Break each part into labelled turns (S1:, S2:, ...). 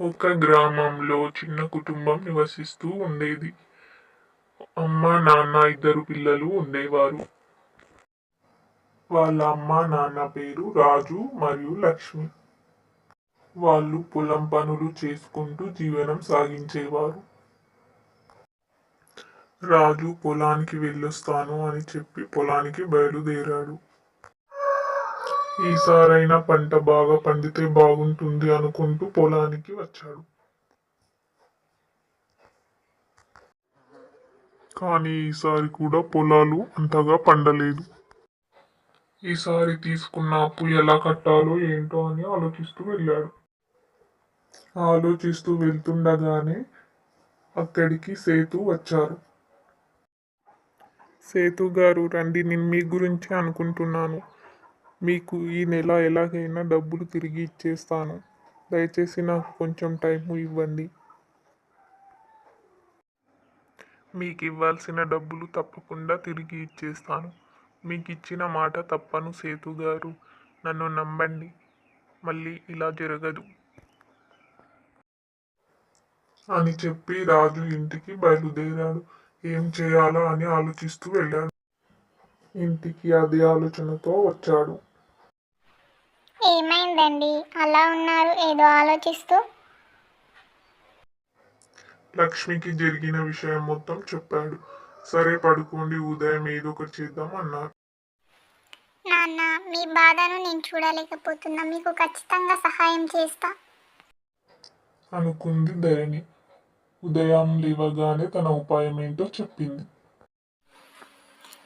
S1: ఒక గ్రామంలో చిన్న కుటుంబం నివసిస్తూ ఉండేది. అమ్మ నాన్న ఇద్దరు పిల్లలు ఉండేవారు. వాళ్ళ అమ్మ నాన్న పేరు రాజు మరియు లక్ష్మి. వాళ్ళు పొలం పనులు చేసుకుంటూ జీవనం సాగించేవారు. రాజు పొలానికి వెళ్ళొస్తాను అని చెప్పి పొలానికి బయలుదేరాడు. ఈసారైనా పంట బాగా పండితే బాగుంటుంది అనుకుంటూ పొలానికి వచ్చాడు. కానీ ఈసారి కూడా పొలాలు అంతగా పండలేదు. ఈసారి తీసుకున్న అప్పు ఎలా కట్టాలో ఏంటో అని ఆలోచిస్తూ వెళ్ళాడు. ఆలోచిస్తూ వెళ్తుండగానే అక్కడికి సేతు వచ్చారు. సేతు గారు రండి నేను మీ గురించి అనుకుంటున్నాను. మీకు ఈ నెల ఎలాగైనా డబ్బులు తిరిగి ఇచ్చేస్తాను. దయచేసి నాకు కొంచెం టైం ఇవ్వండి. మీకు ఇవ్వాల్సిన డబ్బులు తప్పకుండా తిరిగి ఇచ్చేస్తాను. మీకు ఇచ్చిన మాట తప్పను సేతు గారు. నన్ను నమ్మండి. మళ్ళీ ఇలా జరగదు. అని చెప్పి రాజు ఇంటికి బయలుదేరాడు. ఏం చేయాలా అని ఆలోచిస్తూ వెళ్ళాడు. ఇంటికి అదే ఆలోచనతో వచ్చాడు.
S2: ఏమైందండి? అలా ఉన్నారు ఏదో ఆలోచిస్తూ.
S1: లక్ష్మికి జరిగిన విషయం మొత్తం చెప్పాడు. సరే పడుకోండి ఉదయం ఏదో ఒకటి చేద్దాం అన్నారు.
S2: నాన్న మీ బాధను నేను చూడలేకపోతున్నా. మీకు ఖచ్చితంగా సహాయం చేస్తా.
S1: అనుకుంది ధరణి. ఉదయం లేవగానే తన ఉపాయం ఏంటో చెప్పింది.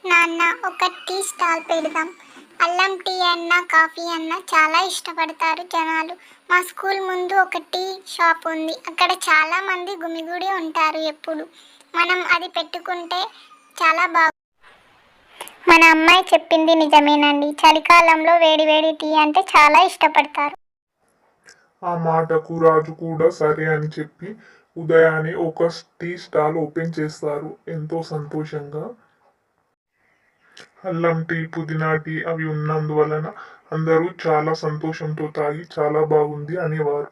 S2: నాన్న ఒక టీ స్టాల్ పెడదాం. అల్లం టీ అన్న కాఫీ అన్న చాలా ఇష్టపడతారు జనాలు. మా స్కూల్ ముందు ఒక టీ షాప్ ఉంది. అక్కడ చాలా మంది గుమిగూడి ఉంటారు ఎప్పుడు. మనం అది పెట్టుకుంటే చాలా బాగు మన అమ్మాయి చెప్పింది నిజమేనండి. చలికాలంలో వేడి వేడి టీ అంటే చాలా ఇష్టపడతారు.
S1: ఆ మాటకు రాజు కూడా సరే అని చెప్పి ఉదయాన్నే ఒక టీ స్టాల్ ఓపెన్ చేస్తారు. ఎంతో సంతోషంగా. అల్లం టీ పుదీనా టీ అవి ఉన్నందువలన అందరూ చాలా సంతోషంతో తాగి చాలా బాగుంది అనేవారు.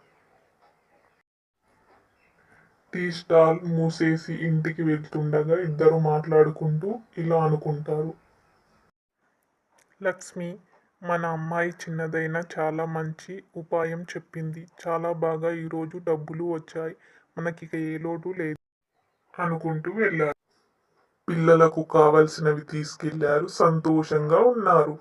S1: టీ స్టాల్ మూసేసి ఇంటికి వెళ్తుండగా ఇద్దరు మాట్లాడుకుంటూ ఇలా అనుకుంటారు. లక్ష్మి మన అమ్మాయి చిన్నదైన చాలా మంచి ఉపాయం చెప్పింది. చాలా బాగా ఈరోజు డబ్బులు వచ్చాయి. మనకిక ఏ లోటు లేదు అనుకుంటూ వెళ్ళారు. పిల్లలకు కావలసినవి తీసుకెళ్ళారు. సంతోషంగా ఉన్నారు.